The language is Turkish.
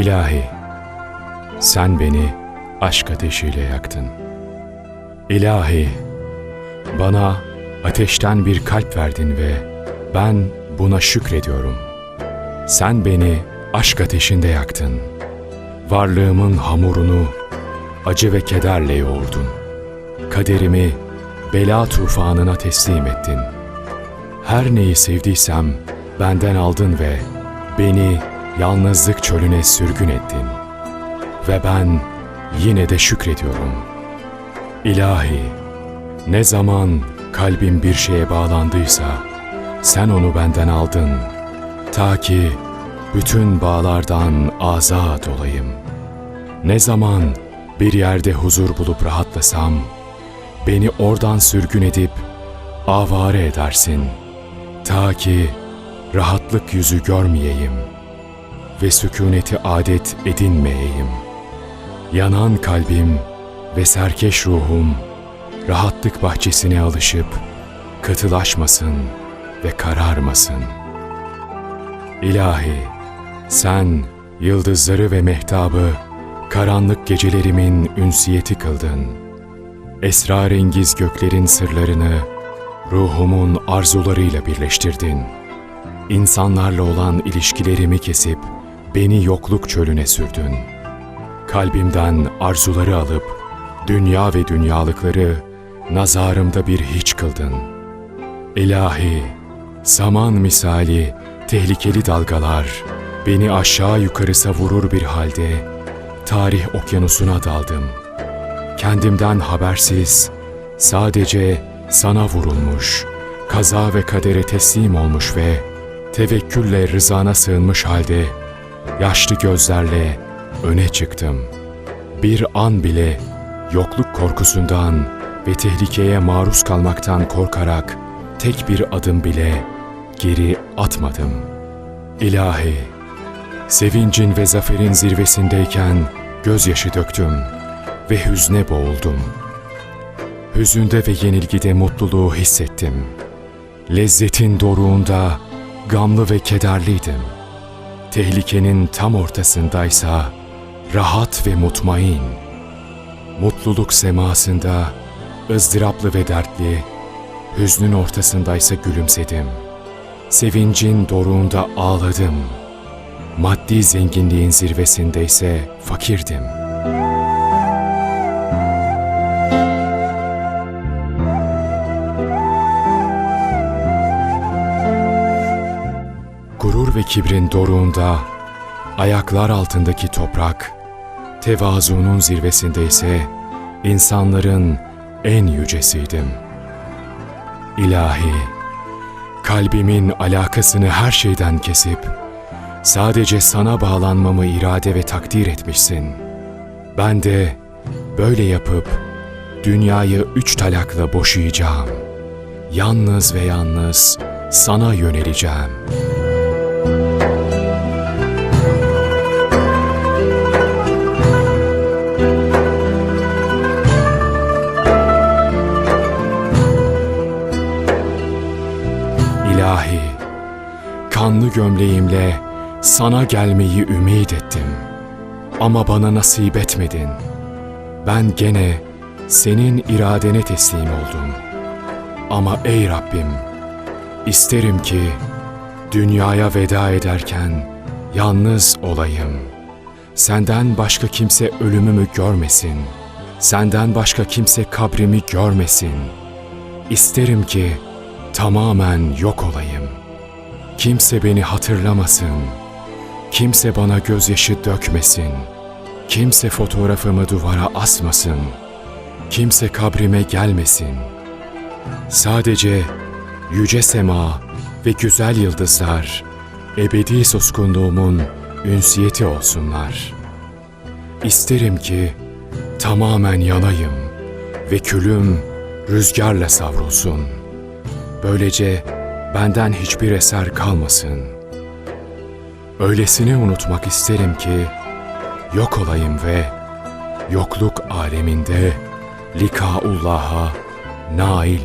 İlahi, sen beni aşk ateşiyle yaktın. İlahi, bana ateşten bir kalp verdin ve ben buna şükrediyorum. Sen beni aşk ateşinde yaktın. Varlığımın hamurunu acı ve kederle yoğurdun. Kaderimi bela tufanına teslim ettin. Her neyi sevdiysem benden aldın ve beni yalnızlık çölüne sürgün ettin. Ve ben yine de şükrediyorum. İlahi, ne zaman kalbim bir şeye bağlandıysa sen onu benden aldın. Ta ki bütün bağlardan azat olayım. Ne zaman bir yerde huzur bulup rahatlasam, beni oradan sürgün edip avare edersin. Ta ki rahatlık yüzü görmeyeyim ve sükuneti adet edinmeyeyim. Yanan kalbim ve serkeş ruhum rahatlık bahçesine alışıp katılaşmasın ve kararmasın. İlahi, sen yıldızları ve mehtabı karanlık gecelerimin ünsiyeti kıldın. Esrarengiz göklerin sırlarını ruhumun arzularıyla birleştirdin. İnsanlarla olan ilişkilerimi kesip beni yokluk çölüne sürdün. Kalbimden arzuları alıp dünya ve dünyalıkları nazarımda bir hiç kıldın. İlahi, zaman misali tehlikeli dalgalar beni aşağı yukarı savurur bir halde tarih okyanusuna daldım. Kendimden habersiz sadece sana vurulmuş, kaza ve kadere teslim olmuş ve tevekkülle rızana sığınmış halde yaşlı gözlerle öne çıktım. Bir an bile yokluk korkusundan ve tehlikeye maruz kalmaktan korkarak tek bir adım bile geri atmadım. İlahi, sevincin ve zaferin zirvesindeyken gözyaşı döktüm ve hüzne boğuldum. Hüzünde ve yenilgide mutluluğu hissettim. Lezzetin doruğunda gamlı ve kederliydim. Tehlikenin tam ortasındaysa rahat ve mutmain. Mutluluk semasında ızdıraplı ve dertli, hüznün ortasındaysa gülümsedim. Sevincin doruğunda ağladım. Maddi zenginliğin zirvesindeyse fakirdim. Ve kibrin doruğunda, ayaklar altındaki toprak, tevazunun zirvesindeyse insanların en yücesiydim. İlahi, kalbimin alakasını her şeyden kesip, sadece sana bağlanmamı irade ve takdir etmişsin. Ben de böyle yapıp dünyayı üç talakla boşayacağım. Yalnız ve yalnız sana yöneleceğim. İlahi, kanlı gömleğimle sana gelmeyi ümit ettim. Ama bana nasip etmedin. Ben gene senin iradene teslim oldum. Ama ey Rabbim, isterim ki dünyaya veda ederken yalnız olayım. Senden başka kimse ölümümü görmesin. Senden başka kimse kabrimi görmesin. İsterim ki tamamen yok olayım. Kimse beni hatırlamasın. Kimse bana gözyaşı dökmesin. Kimse fotoğrafımı duvara asmasın. Kimse kabrime gelmesin. Sadece yüce sema ve güzel yıldızlar ebedi suskunluğumun ünsiyeti olsunlar. İsterim ki tamamen yanayım ve külüm rüzgarla savrulsun. Böylece benden hiçbir eser kalmasın. Öylesine unutmak isterim ki yok olayım ve yokluk aleminde likaullah'a nail